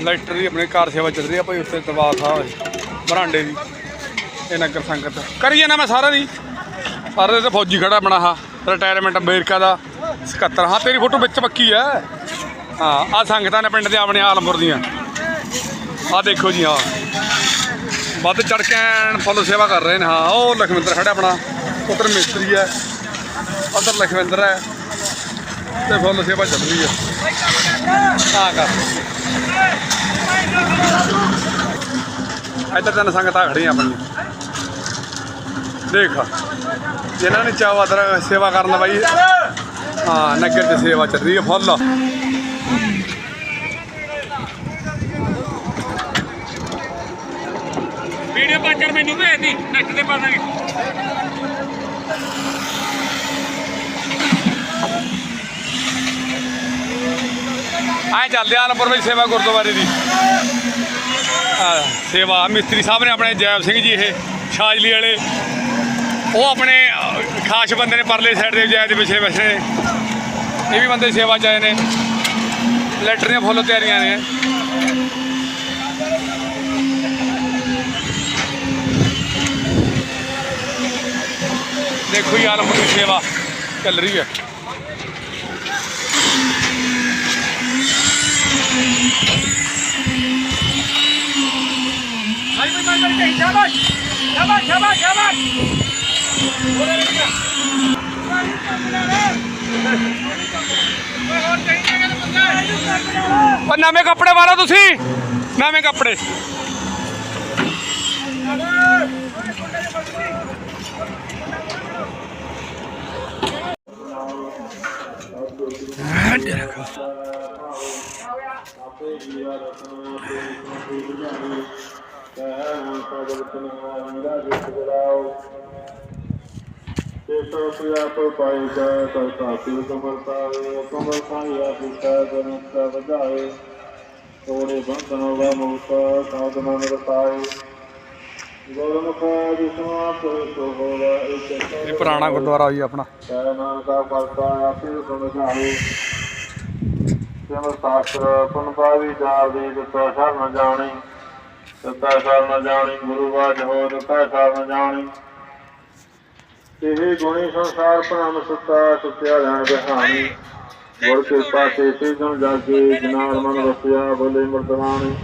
Lighter ਦੀ ਆਪਣੇ ਕਾਰ ਸੇਵਾ ਚੱਲ ਰਹੀ ਆ, ਭਾਈ ਉੱਤੇ ਦਰਬਾਰ ਸਾਹਿਬ ਬਰਾਂਡੇ ਦੀ, ਇਹ ਨਗਰ ਸੰਗਤ। ਕਰੀਏ ਨਾ ਮੈਂ ਸਾਰਾ ਦੀ। ਸਾਰੇ ਤੇ ਫੌਜੀ ਖੜਾ ਆਪਣਾ ਹਾ ਰਿਟਾਇਰਮੈਂਟ ਅਮਰੀਕਾ ਦਾ 77 ਹਾਂ, ਤੇਰੀ ਫੋਟੋ ਵਿੱਚ ਪੱਕੀ ਆ। ਹਾਂ ਆ ਸੰਗਤਾਂ ਨੇ ਪਿੰਡ ਦੇ ਆਪਣੇ ਆਲਮਪੁਰ ਦੀਆਂ। ਆ ਦੇਖੋ ਜੀ ਹਾਂ ਵੱਧ ਚੜ ਕੇ ਐਨ ਫੁੱਲ ਸੇਵਾ ਕਰ ਰਹੇ ਨੇ। ਹਾਂ, ਉਹ ਲਖਵਿੰਦਰ ਖੜਾ ਆਪਣਾ। ਪੁੱਤਰ ਮਿਸਤਰੀ ਹੈ। ਉਧਰ ਲਖਵਿੰਦਰ ਹੈ। ਤੇ ਫੁੱਲ ਸੇਵਾ ਚੱਲ ਰਹੀ ਹੈ ਆ ਕਰ। ਇੱਧਰ ਤਿੰਨ ਸੰਗਤਾਂ ਖੜੀਆਂ ਆਪਣੀਆਂ ਦੇਖ, ਜਿਨ੍ਹਾਂ ਨੇ ਚਾਹ ਅਦਰ ਸੇਵਾ ਕਰਨ ਦਾ ਬਾਈ, ਹਾਂ, ਨਗਰ ਤੇ ਸੇਵਾ ਚੱਲ ਰਹੀ ਹੈ ਫੁੱਲ। ਵੀਡੀਓ ਪਾਚਰ ਮੈਨੂੰ ਭੇਜ ਦੀ, ਨੈਟ ਤੇ ਪਾ ਦਾਂਗੇ। ਆਏ ਚੱਲਦੇ ਆਲਮਪੁਰ ਵਿੱਚ ਸੇਵਾ ਗੁਰਦੁਆਰੇ ਦੀ। ਸੇਵਾ, ਮਿਸਤਰੀ ਸਾਹਿਬ ਨੇ ਆਪਣੇ ਜੈਬ ਸਿੰਘ ਜੀ ਇਹ, ਛਾਜਲੀ ਵਾਲੇ। ਉਹ ਆਪਣੇ ਖਾਸ ਬੰਦੇ ਨੇ ਪਰਲੇ ਸਾਈਡ ਦੇ ਜੈ ਦੇ ਪਿਛਲੇ ਵਸੇ ਇਹ ਵੀ ਬੰਦੇ ਸੇਵਾ ਚ ਆਏ ਨੇ। ਲੈਟਰ ਦੀਆਂ ਫੁੱਲ ਤਿਆਰੀਆਂ ਨੇ। ਦੇਖੋ ਜੀ, ਆਲਮਪੁਰ ਦੀ ਸੇਵਾ ਚੱਲ ਰਹੀ ਹੈ। ਹਾਈ ਸ਼ਾਬਾਸ਼ ਸ਼ਾਬਾਸ਼ ਸ਼ਾਬਾਸ਼ ਸ਼ਾਬਾਸ਼ ਬੋਲੇ ਰਿਹਾ ਓਏ ਹੋਰ ਚਾਹੀਦਾ ਕਿ ਬੰਦਾ ਉਹ ਨਵੇਂ ਕੱਪੜੇ ਵਾਲਾ ਤੁਸੀਂ। ਨਵੇਂ ਕੱਪੜੇ। ਆਪੇ ਜੀਵਾ ਆਪੇ ਆਪੇ ਬੁਝਾਵੇ ਕਹਿ ਮਨ ਭਗਤ ਪਾਈ ਜਾ ਕਰਤਾ ਪਿਲ ਕਮਲ ਪਾਵੇ ਕਮਲ ਪਾਈ ਪਿਤਾ ਜਨਤਾ ਵਧਾਏ ਤੋੜੇ ਬੰਧਨ ਵਾ ਮੁਕਤਾ ਸਾਧ ਮਨ ਗੁਰਮੁਖ ਜਿਸਮਾ ਆਪੇ ਹੋਵਾ ਇਹ ਪੁਰਾਣਾ ਗੁਰਦੁਆਰਾ ਜੀ ਆਪਣਾ। ਨਾਮ ਦਾ ਕਰਤਾ ਆਪੇ ਸਮਝਾਏ ਸਿਮਰ ਸ਼ਾਸਤਰ ਪੁਨ ਜਾ ਦੀ ਦਿੱਤਾ ਸ਼ਰਨ ਜਾਣੀ। ਦਿੱਤਾ ਸ਼ਰਨ ਜਾਣੀ, ਗੁਰੂ ਬਾਜ ਹੋ ਦਿੱਤਾ ਸ਼ਰਨ ਜਾਣੀ। ਇਹ ਗੁਣੀ ਸੰਸਾਰ ਭ੍ਰਮ ਸੁੱਤਾ, ਸੁੱਤਿਆ ਜਾਣ ਬਿਹਾਨੀ ਗੁਰ ਕਿਰਪਾ ਤੇ ਸੇ ਜਨ ਜਾਗੇ, ਜਨਾਰ ਮਨ ਵਸਿਆ ਬੋਲੇ ਮਰਦਵਾਨੀ।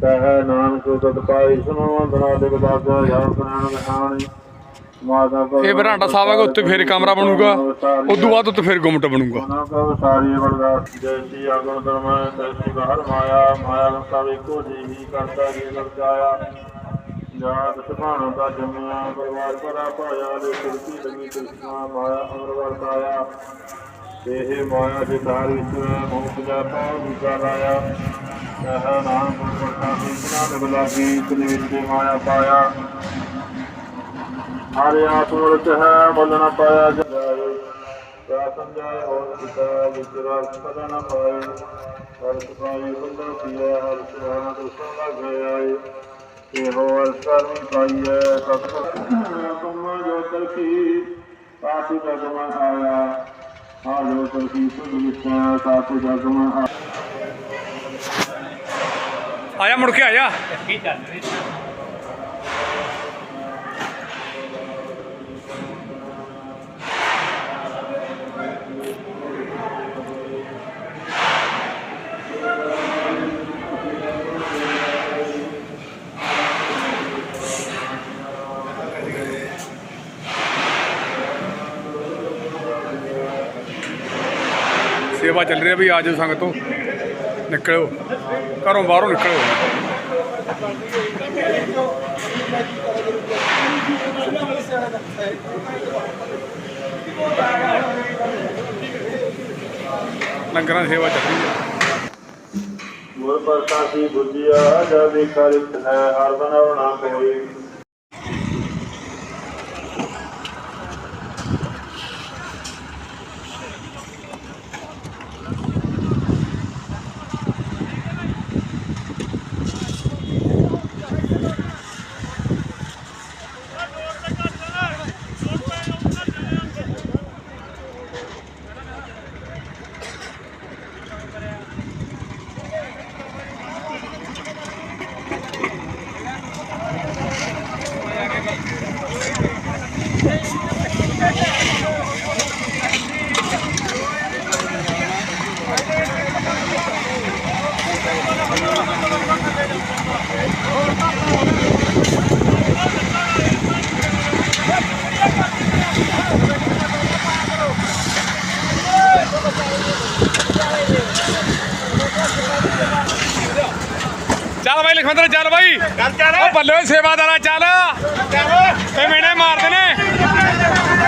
ਕਹਿ ਨਾਨਕ ਤਤ ਪਾਈ ਸੁਨੋ ਵੰਦਨਾ ਦਿਗ ਦਾਤਾ ਜਾ ਪ੍ਰਾਣ ਬਿਹਾਨੀ ਇਹ ਬਰਾਂਡਾ ਸਾਹਿਬ ਹੈਗਾ ਉੱਤੇ ਫੇਰ ਕਮਰਾ ਬਣੂਗਾ ਉਦੋਂ ਬਾਅਦ ਉੱਤੇ ਫੇਰ ਗੁੰਮਟ ਬਣੂਗਾ ਸਾਰੀ ਵਰਦਾਸ ਜੈਸੀ ਆਗਣ ਦਰਮਾ ਤੈਸੀ ਬਾਹਰ ਮਾਇਆ ਮਾਇਆ ਰਸਾ ਵੇਖੋ ਜੀ ਹੀ ਕਰਤਾ ਜੀ ਲਗ ਜਾਤ ਸੁਭਾਣ ਦਾ ਜੰਮਿਆ ਪਰਿਵਾਰ ਭਰਾ ਭਾਇਆ ਦੇ ਕੁਰਸੀ ਲਗੀ ਕ੍ਰਿਸ਼ਨਾ ਮਾਇਆ ਅਮਰ ਵਰਤਾਇਆ ਇਹ ਮਾਇਆ ਦੇ ਧਾਰ ਵਿੱਚ ਮੋਹ ਪੂਜਾ ਪਾਉ ਦੂਜਾ ਲਾਇਆ ਕਹ ਨਾਮ ਗੁਰ ਪ੍ਰਤਾ ਸਿਨਾ ਬਲਾਗੀ ਕਲੇਸ਼ ਦੇ ਮਾਇਆ ਪਾਇਆ ਹਰਿ ਆਤਮਰਤ ਹੈ ਨ ਪਾਇਆ ਜਾਏ ਕਿਆ ਸਮਝਾਏ ਹੋਰ ਪਿਤਾ ਵਿੱਚ ਰਸ ਪਤਾ ਨ ਪਾਏ। ਹਰ ਸੁਭਾਈ ਬੰਦਾ ਪਿਆ ਹਰ ਸੁਭਾਣਾ ਦੁਸਤਾਂ ਲੱਗ ਆਏ। ਇਹ ਹੋਰ ਕਰਮੀ ਪਾਈਐ ਸਤਿ ਤੁਮ ਜੋ ਤਰਕੀ ਪਾਸੀ ਜਗ ਮਨ ਆਇਆ ਆ ਜੋ ਤਰਕੀ ਸੁਧ ਵਿੱਚ ਸਾਥ ਜਗ ਮਨ ਆਇਆ ਆਇਆ ਮੁੜ ਕੇ ਆਇਆ? ਕੀ ਚੱਲ ਰਹੀ? ਸੇਵਾ ਚੱਲ ਰਹੀ ਹੈ ਵੀ ਆਜੋ ਸੰਗਤੋਂ ਨਿਕਲਿਓ। ਘਰੋਂ ਬਾਹਰੋਂ ਨਿਕਲਿਓ। ਲੰਗਰਾਂ ਦੀ ਸੇਵਾ ਚੱਲ ਰਹੀ ਹੈ। ਗੁਰ ਪ੍ਰਸਾਦੀ ਬੁੱਝਿਆ ਜਦ ਦੇਖਾ ਰਿਤ ਹੈ ਹਰ ਬਣਾਉਣਾ ਕੋਈ ਉਧਰ ਚੱਲ ਬਾਈ। ਉਹ ਬੱਲੇ ਸੇਵਾਦਾਰਾ ਚੱਲ। ਇਹ ਮੇਨੇ ਮਾਰਦੇ ਨੇ।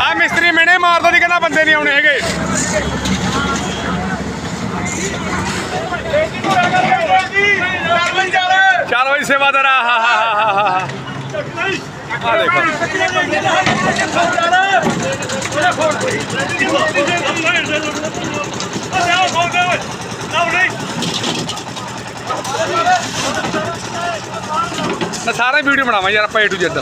ਆ ਮਿਸਤਰੀ ਮੇਨੇ ਮਾਰਦਾ ਦੀ ਕਹਿੰਦਾ ਬੰਦੇ ਨਹੀਂ ਆਉਣੇ ਹੈਗੇ। ਚੱਲ ਬਈ ਸੇਵਾਦਾਰਾ ਹਾ ਹਾ ਹਾ ਹਾ ਹਾ ਆ ਦੇਖੋ। ਮੈਂ ਸਾਰਾ ਵੀਡੀਓ ਬਣਾਵਾਂ ਯਾਰ ਆਪਾਂ ਏ ਟੂ ਜ਼ੈਡ